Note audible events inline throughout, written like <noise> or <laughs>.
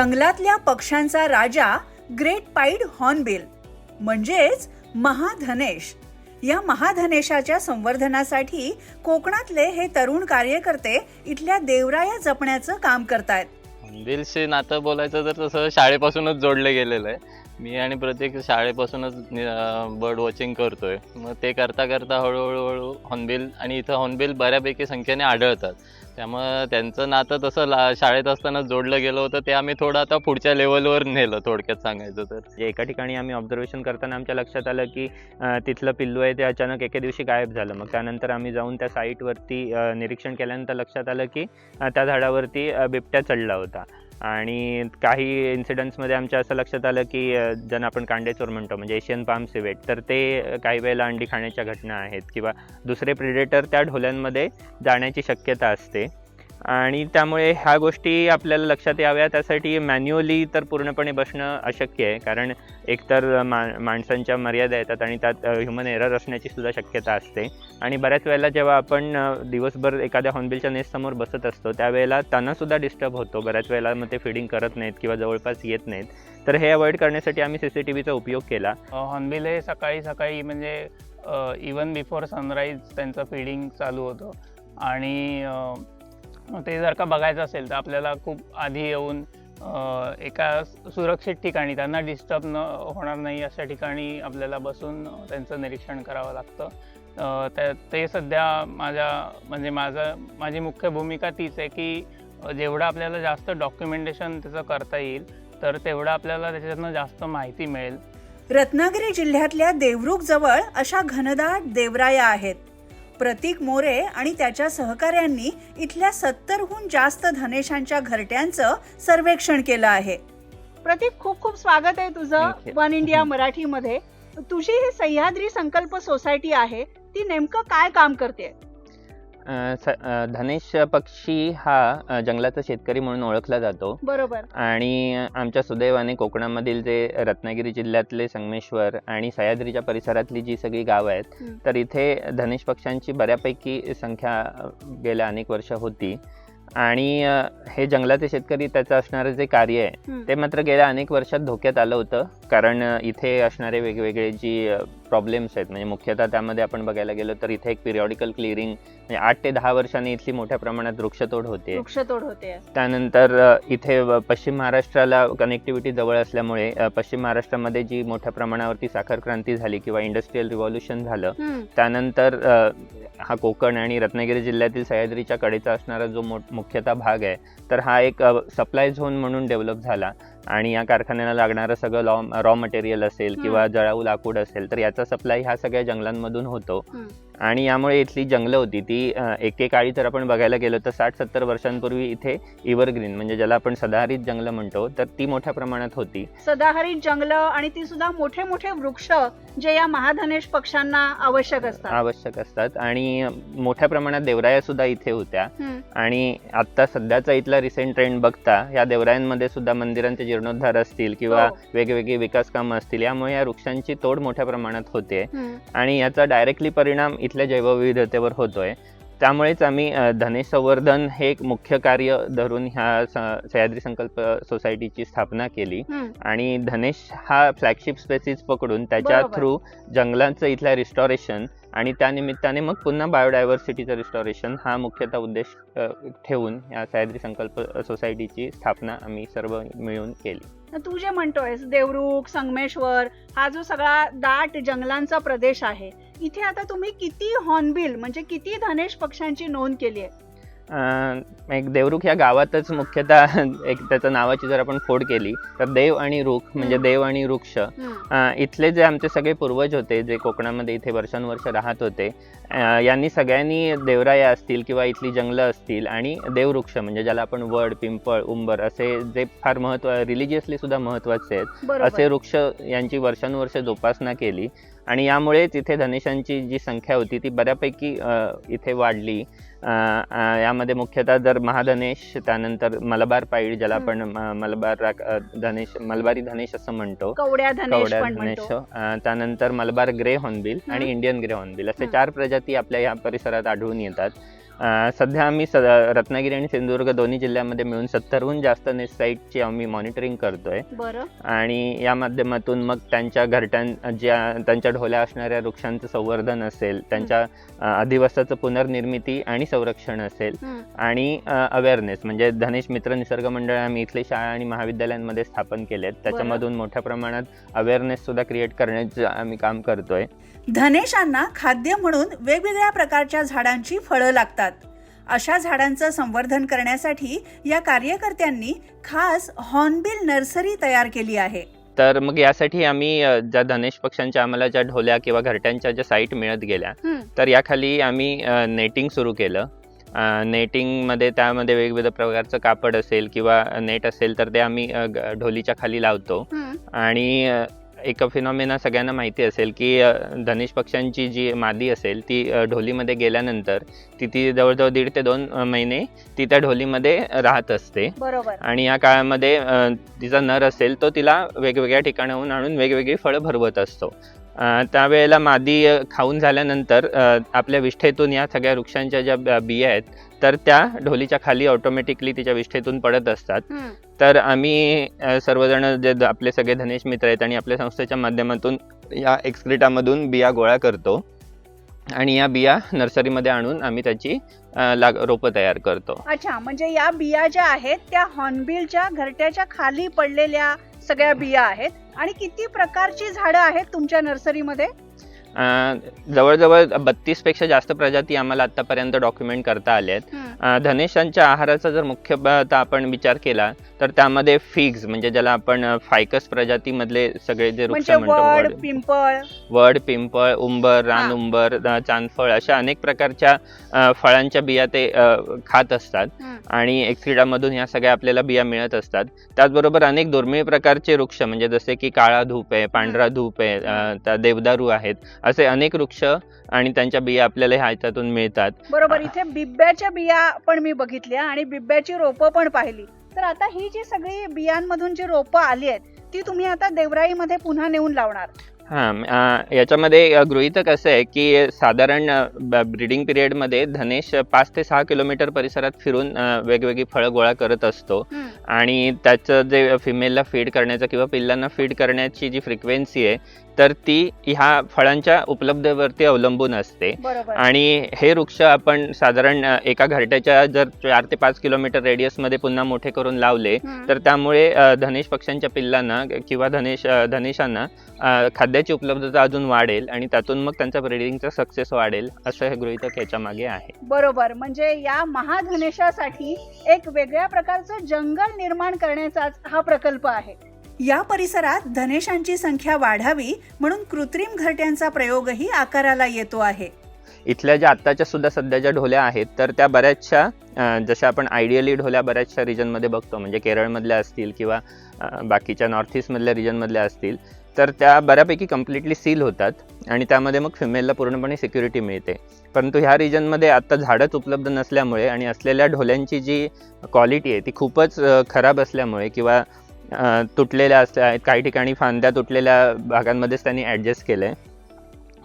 जंगलातल्या पक्ष्यांचा राजा great pied hornbill म्हणजेच महाधनेश. या महाधनेशाच्या संवर्धनासाठी कोकणातले हे तरुण कार्यकर्ते इथल्या देवराया जपण्याचं काम करतायत. हॉर्नबिलशी नातं बोलायचं तर तसं शाळेपासूनच जोडलं गेलेलं आहे. मी आणि प्रत्येक शाळेपासूनच बर्ड वॉचिंग करतोय. मग ते करता करता हळूहळू हळू हॉर्नबिल आणि इथं हॉर्नबिल बऱ्यापैकी संख्येने आढळतात. त्यामुळं त्यांचं नातं तसं ला शाळेत असताना जोडलं गेलं होतं ते आम्ही थोडं आता पुढच्या लेवलवर नेलं थोडक्यात सांगायचं तर. जे एका ठिकाणी आम्ही ऑब्झर्वेशन करताना आमच्या लक्षात आलं की तिथलं पिल्लू आहे ते अचानक एके दिवशी गायब झालं. मग त्यानंतर आम्ही जाऊन त्या साईटवरती निरीक्षण केल्यानंतर लक्षात आलं की त्या झाडावरती बिबट्या चढला होता. आणि काही इन्सिडंट्समध्ये आमच्या असं लक्षात आलं की ज्यांना आपण कांडेचोर म्हणतो म्हणजे एशियन पाम सिवेट तर ते काही वेळेला अंडी खाण्याच्या घटना आहेत किंवा दुसरे प्रिडेटर त्या ढोल्यांमध्ये जाण्याची शक्यता असते. आणि त्यामुळे ह्या गोष्टी आपल्याला लक्षात याव्या त्यासाठी मॅन्युअली तर पूर्णपणे बसणं अशक्य आहे. कारण एकतर मा माणसांच्या मर्यादा येतात आणि त्यात ह्युमन एरर असण्याची सुद्धा शक्यता असते. आणि बऱ्याच वेळेला जेव्हा आपण दिवसभर एखाद्या हॉर्नबिलच्या नेस्टसमोर बसत असतो त्यावेळेला त्यांनासुद्धा डिस्टर्ब होतो. बऱ्याच वेळेला मग ते फिडिंग करत नाहीत किंवा जवळपास येत नाहीत. तर हे अवॉइड करण्यासाठी आम्ही सी सी टी व्हीचा उपयोग केला. हॉर्नबिल हे सकाळी सकाळी म्हणजे इवन बिफोर सनराईज त्यांचं फिडिंग चालू होतं. आणि ते जर का बघायचं असेल तर आपल्याला खूप आधी येऊन एका सुरक्षित ठिकाणी त्यांना डिस्टर्ब न होणार नाही अशा ठिकाणी आपल्याला बसून त्यांचं निरीक्षण करावं लागतं. त्या- ते सध्या माझ्या म्हणजे माझं माझी मुख्य भूमिका तीच आहे की जेवढं आपल्याला जास्त डॉक्युमेंटेशन त्याचं करता येईल तर तेवढं आपल्याला त्याच्यातनं जास्त माहिती मिळेल. रत्नागिरी जिल्ह्यातल्या देवरुख जवळ अशा घनदाट देवराया आहेत. प्रतीक मोरे आणि त्याच्या सहकाऱ्यांनी इथल्या सत्तरहून जास्त धनेशांच्या घरट्यांचं सर्वेक्षण केलं आहे. प्रतीक खूप खूप स्वागत आहे तुझं. वन इंडिया <laughs> मराठीमध्ये. तुझी ही सह्याद्री संकल्प सोसायटी आहे ती नेमकं काय काम करते स धनेश पक्षी हा जंगलाचा शेतकरी म्हणून ओळखला जातो. बरोबर. आणि आमच्या सुदैवाने कोकणामधील जे रत्नागिरी जिल्ह्यातले संगमेश्वर आणि सह्याद्रीच्या परिसरातली जी सगळी गावं आहेत. तर इथे धनेश पक्ष्यांची बऱ्यापैकी संख्या गेल्या अनेक वर्ष होती. आणि हे जंगलाचे शेतकरी त्याचं असणारं जे कार्य आहे. ते मात्र गेल्या अनेक वर्षात धोक्यात आलं होतं कारण इथे असणारे वेगवेगळे जी प्रॉब्लेम्स आहेत म्हणजे मुख्यतः त्यामध्ये आपण बघायला गेलो तर इथे एक पिरियॉडिकल क्लिअरिंग म्हणजे आठ ते दहा वर्षांनी इथली मोठ्या प्रमाणात वृक्षतोड होते वृक्षतोड होते त्यानंतर इथे पश्चिम महाराष्ट्राला कनेक्टिव्हिटी जवळ असल्यामुळे पश्चिम महाराष्ट्रामध्ये जी मोठ्या प्रमाणावरती साखर क्रांती झाली किंवा इंडस्ट्रीयल रिव्हॉल्युशन झालं. त्यानंतर हा कोकण आणि रत्नागिरी जिल्ह्यातील सह्याद्रीच्या कडेचा असणारा जो मो मुख्यतः भाग आहे तर हा एक सप्लाय झोन म्हणून डेव्हलप झाला आणि या कारखान्याला लागणारं सगळं लॉ रॉ मटेरियल असेल. किंवा जळाऊ लाकूड असेल तर याचा सप्लाय ह्या सगळ्या जंगलांमधून होतो. आणि यामुळे इथली जंगलं होती ती एकेकाळी जर आपण बघायला गेलो तर साठ सत्तर वर्षांपूर्वी इथे इव्हरग्रीन म्हणजे ज्याला आपण सदाहरित जंगलं म्हणतो तर ती मोठ्या प्रमाणात होती सदाहरित जंगल आणि ती सुद्धा मोठे मोठे वृक्ष जे या महाधनेश पक्ष्यांना आवश्यक असतात आवश्यक असतात आणि मोठ्या प्रमाणात देवराया सुद्धा इथे होत्या. आणि आता सध्याचा इथला रिसेंट ट्रेंड बघता या देवरायांमध्ये सुद्धा मंदिरांचे जीर्णोद्धार असतील किंवा हो. वेगवेगळी विकास कामं असतील यामुळे या वृक्षांची तोड मोठ्या प्रमाणात होते. आणि याचा डायरेक्टली परिणाम इथल्या जैवविविधतेवर होतोय त्यामुळेच आम्ही अ, धनेश संवर्धन हे एक मुख्य कार्य धरून ह्या सह्याद्री संकल्प सोसायटीची स्थापना केली. आणि धनेश हा फ्लॅगशिप स्पेसिस पकडून त्याच्या. थ्रू जंगलाचं इथल्या रिस्टॉरेशन आणि त्या निमित्ताने मग पुन्हा बायोडायव्हर्सिटीचं रिस्टॉरेशन हा मुख्यतः उद्देश ठेवून या सह्याद्री संकल्प सोसायटीची स्थापना आम्ही सर्व मिळून केली तू जे म्हणतोयस देवरुख संगमेश्वर हा जो सगळा दाट जंगलांचा प्रदेश आहे इथे आता तुम्ही किती हॉर्नबिल म्हणजे किती धनेश पक्ष्यांची नोंद केली आहे? एक देवरुख या गावातच मुख्यतः एक त्याच्या नावाची जर आपण फोड केली तर देव आणि रुख म्हणजे. देव आणि वृक्ष. इथले जे आमचे सगळे पूर्वज होते जे कोकणामध्ये इथे वर्षानुवर्ष राहत होते यांनी सगळ्यांनी देवराया असतील किंवा इथली जंगलं असतील आणि देववृक्ष म्हणजे ज्याला आपण वड पिंपळ उंबर असे जे फार महत्त्व रिलिजियसली सुद्धा महत्त्वाचे आहेत असे वृक्ष यांची वर्षानुवर्ष जोपासना केली. आणि यामुळेच इथे धनेशांची जी संख्या होती ती बऱ्यापैकी इथे वाढली. यामध्ये मुख्यतः जर महाधनेश त्यानंतर मलबार पाईड ज्याला. आपण मलबार धनेश मलबारी धनेश असं म्हणतो कवड्या धनेश त्यानंतर मलबार ग्रे हॉर्नबिल आणि. इंडियन ग्रे हॉर्नबिल असे. चार प्रजाती आपल्या या परिसरात आढळून येतात सध्या आम्ही स रत्नागिरी आणि सिंधुदुर्ग दोन्ही जिल्ह्यामध्ये मिळून सत्तरहून जास्त नेस्ट साईटची आम्ही मॉनिटरिंग करतोय. बरं. आणि या माध्यमातून मग त्यांच्या घरट्यां ज्या त्यांच्या ढोल्या असणाऱ्या वृक्षांचं संवर्धन असेल त्यांच्या अधिवासाचं पुनर्निर्मिती आणि संरक्षण असेल आणि अवेअरनेस म्हणजे धनेश मित्र निसर्ग मंडळ आम्ही इथले शाळा आणि महाविद्यालयांमध्ये स्थापन केलेत. त्याच्यामधून मोठ्या प्रमाणात अवेअरनेस सुद्धा क्रिएट करण्याचं आम्ही काम करतोय. धनेशांना खाद्य म्हणून वेगवेगळ्या प्रकारच्या झाडांची फळं लागतात. अशा झाडांचं संवर्धन करण्यासाठी या कार्यकर्त्यांनी खास हॉर्नबिल नर्सरी तयार केली आहे तर मग यासाठी आम्ही ज्या धनेश पक्ष्यांच्या आम्हाला ज्या ढोल्या किंवा घरट्यांच्या ज्या साईट मिळत गेल्या. तर याखाली आम्ही नेटिंग सुरू केलं नेटिंगमध्ये त्यामध्ये वेगवेगळ्या प्रकारचं कापड असेल किंवा नेट असेल तर ते आम्ही ढोलीच्या खाली लावतो. आणि एक फिनॉमिना सगळ्यांना माहिती असेल की धनेश पक्ष्यांची जी मादी असेल ती ढोलीमध्ये गेल्यानंतर ती ती जवळजवळ दीड ते दोन महिने ती त्या ढोलीमध्ये राहत असते. बरोबर. आणि या काळामध्ये तिचा नर असेल तो तिला वेगवेगळ्या ठिकाणाहून आणून वेगवेगळी फळं भरवत असतो. त्यावेळेला मादी खाऊन झाल्यानंतर आपल्या विष्ठेतून या सगळ्या वृक्षांच्या ज्या बिया आहेत तर त्या ढोलीच्या खाली ऑटोमॅटिकली तिच्या विष्ठेतून पडत असतात. तर आम्ही सर्वजण जे आपले सगळे धनेश मित्र आहेत आणि आपल्या संस्थेच्या माध्यमातून या एक्सक्रिटामधून बिया गोळा करतो. आणि या बिया नर्सरीमध्ये आणून आम्ही त्याची लाग रोपं तयार करतो. अच्छा म्हणजे या बिया ज्या आहेत त्या हॉर्नबिलच्या घरट्याच्या खाली पडलेल्या सगळ्या बिया आहेत. आणि किती प्रकारची झाडं आहेत तुमच्या नर्सरीमध्ये? जवळजवळ बत्तीसपेक्षा जास्त प्रजाती आम्हाला आतापर्यंत डॉक्युमेंट करता आल्या आहेत धनेशांच्या आहाराचा जर मुख्य आपण विचार केला तर त्यामध्ये फिग्स म्हणजे ज्याला आपण फायकस प्रजातीमधले सगळे जे वृक्ष म्हणजे म्हणतो पिंपळ. वड पिंपळ उंबर. रान उंबर चांदफळ अशा अनेक प्रकारच्या फळांच्या बिया ते खात असतात. आणि एक्सिडामधून ह्या सगळ्या आपल्याला बिया मिळत असतात. त्याचबरोबर अनेक दुर्मिळ प्रकारचे वृक्ष म्हणजे जसे की काळा धूप आहे पांढरा धूप आहे देवदारू आहेत. असे अनेक वृक्ष आणि त्यांच्या बिया आपल्याला ह्या ह्याच्यातून मिळतात. बरोबर इथे बिब्याच्या बिया पण मी बघितल्या आणि बिब्याची रोपं पण पाहिली. तर आता ही जी सगळी बियांमधून जी रोपं आली आहेत ती तुम्ही आता देवराईमध्ये पुन्हा नेऊन लावणार. हां याच्यामध्ये गृहीतक असं आहे की साधारण ब्रीडिंग पिरियडमध्ये धनेश पाच ते सहा किलोमीटर परिसरात फिरून वेगवेगळी फळं गोळा करत असतो. आणि त्याचं जे फिमेलला फीड करण्याचं किंवा पिल्लांना फीड करण्याची जी फ्रिक्वेन्सी आहे तर ती ह्या फळांच्या उपलब्धतेवरती अवलंबून असते. आणि हे वृक्ष आपण साधारण एका घरट्याच्या जर चार ते पाच किलोमीटर रेडियसमध्ये पुन्हा मोठे करून लावले. तर त्यामुळे धनेश पक्ष्यांच्या पिल्लांना किंवा धनेश धनेशांना खाद्याची उपलब्धता अजून वाढेल आणि त्यातून मग त्यांचा ब्रिडिंगचा सक्सेस वाढेल असं हे गृहीतक याच्या मागे आहे. बरोबर. म्हणजे या महाधनेशासाठी एक वेगळ्या प्रकारचं जंगल निर्माण करण्याचाच हा प्रकल्प आहे. या परिसरात धनेशांची संख्या वाढावी म्हणून कृत्रिम घरट्यांचा प्रयोगही आकाराला येतो आहे. इथल्या ज्या आत्ताच्या सुद्धा सध्याच्या ढोल्या आहेत तर त्या बऱ्याचशा जशा आपण आयडियली ढोल्या बऱ्याचशा रिजनमध्ये बघतो म्हणजे केरळमधल्या असतील किंवा बाकीच्या नॉर्थ ईस्टमधल्या रिजनमधल्या असतील तर त्या बऱ्यापैकी कम्प्लिटली सील होतात आणि त्यामध्ये मग फिमेलला पूर्णपणे सिक्युरिटी मिळते. परंतु ह्या रिजनमध्ये आत्ता झाडच उपलब्ध नसल्यामुळे आणि असलेल्या ढोल्यांची जी क्वालिटी आहे ती खूपच खराब असल्यामुळे किंवा तुटलेल्या असल्या काही ठिकाणी फांद्या तुटलेल्या भागांमध्येच त्यांनी ॲडजस्ट केलं. आहे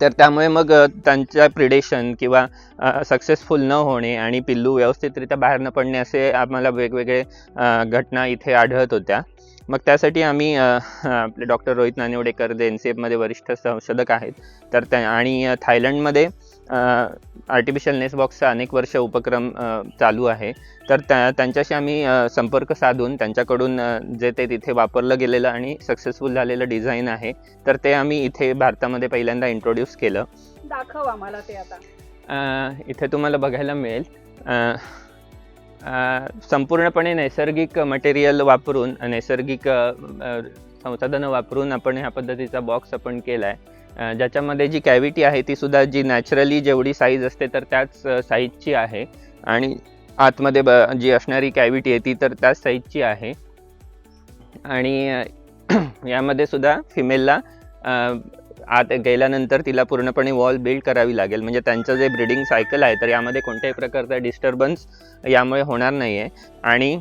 तर त्यामुळे मग त्यांच्या प्रिडेशन किंवा सक्सेसफुल न होणे आणि पिल्लू व्यवस्थितरित्या बाहेर न पडणे असे आम्हाला वेगवेगळे घटना इथे आढळत होत्या. मग त्यासाठी आम्ही आपले डॉक्टर रोहित नानिवडेकर जे एन सी एफमध्ये वरिष्ठ संशोधक आहेत तर त्या आणि थायलंडमध्ये आर्टिफिशियल नेस बॉक्सचा अनेक वर्ष उपक्रम चालू आहे. तर त्या त्यांच्याशी आम्ही संपर्क साधून त्यांच्याकडून जे ते तिथे वापरलं गेलेलं आणि सक्सेसफुल झालेलं डिझाईन आहे तर ते आम्ही इथे भारतामध्ये पहिल्यांदा इंट्रोड्यूस केलं. दाखव आम्हाला ते आता. इथे तुम्हाला बघायला मिळेल. संपूर्णपणे नैसर्गिक मटेरियल वापरून नैसर्गिक संसाधनं वापरून आपण ह्या पद्धतीचा बॉक्स आपण केला आहे ज्याच्यामध्ये जी कॅव्हिटी आहे ती सुद्धा जी नॅचरली जेवढी साईज असते तर त्याच साईजची आहे. आणि आतमध्ये ब जी असणारी कॅव्हिटी आहे ती तर त्याच साईजची आहे. आणि <clears throat> यामध्ये सुद्धा फिमेलला आत गेल्यानंतर तिला पूर्णपणे वॉल बिल्ड करावी लागेल. म्हणजे त्यांचं जे ब्रिडिंग सायकल आहे तर यामध्ये कोणत्याही प्रकारचा डिस्टर्बन्स यामुळे होणार नाही आहे आणि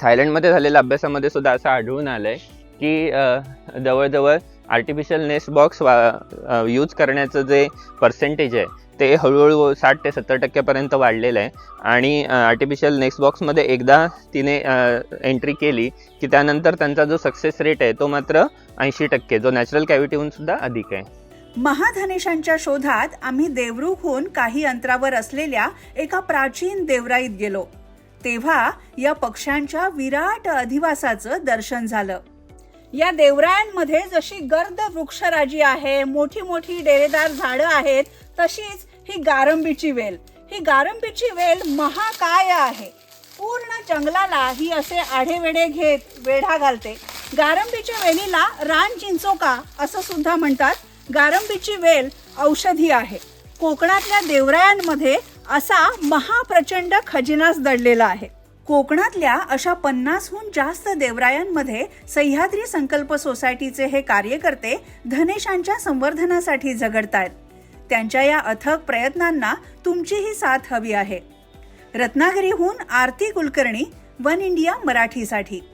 थायलंडमध्ये झालेल्या अभ्यासामध्ये सुद्धा असं आढळून आलं आहे की जवळजवळ आर्टिफिशियल नेस्ट बॉक्स वा यूज करण्याचं जे पर्सेंटेज आहे ते हळूहळू साठ ते सत्तर टक्क्यापर्यंत वाढलेलं आहे. आणि आर्टिफिशियल नेक्स्ट बॉक्समध्ये एकदा तिने एंट्री केली की त्यानंतर त्यांचा जो सक्सेस रेट आहे तो मात्र ऐंशी टक्के जो नॅचरल कॅव्हिटीहून सुद्धा अधिक आहे. महाधनेशांच्या शोधात आम्ही देवरूखहून काही अंतरावर असलेल्या एका प्राचीन देवराईत गेलो. तेव्हा या पक्ष्यांच्या विराट अधिवासाचं दर्शन झालं. या देवरायांमध्ये जशी गर्द वृक्षराजी आहे मोठी मोठी डेरेदार झाडं आहेत तशीच ही गारंबीची वेल. ही गारंबीची वेल महाकाय आहे. पूर्ण जंगलाला ही असे आढेवेढे घेत वेढा घालते. गारंबीच्या वेलीला रान चिंचोका असं सुद्धा म्हणतात. गारंबीची वेल औषधी आहे. कोकणातल्या देवरायांमध्ये असा महाप्रचंड खजिनाच दडलेला आहे. कोकणातल्या अशा पन्नासहून जास्त देवरायांमध्ये सह्याद्री संकल्प सोसायटीचे हे कार्यकर्ते धनेशांच्या संवर्धनासाठी झगडतायत. त्यांच्या या अथक प्रयत्नांना तुमचीही साथ हवी आहे. रत्नागिरीहून आरती कुलकर्णी वन इंडिया मराठीसाठी.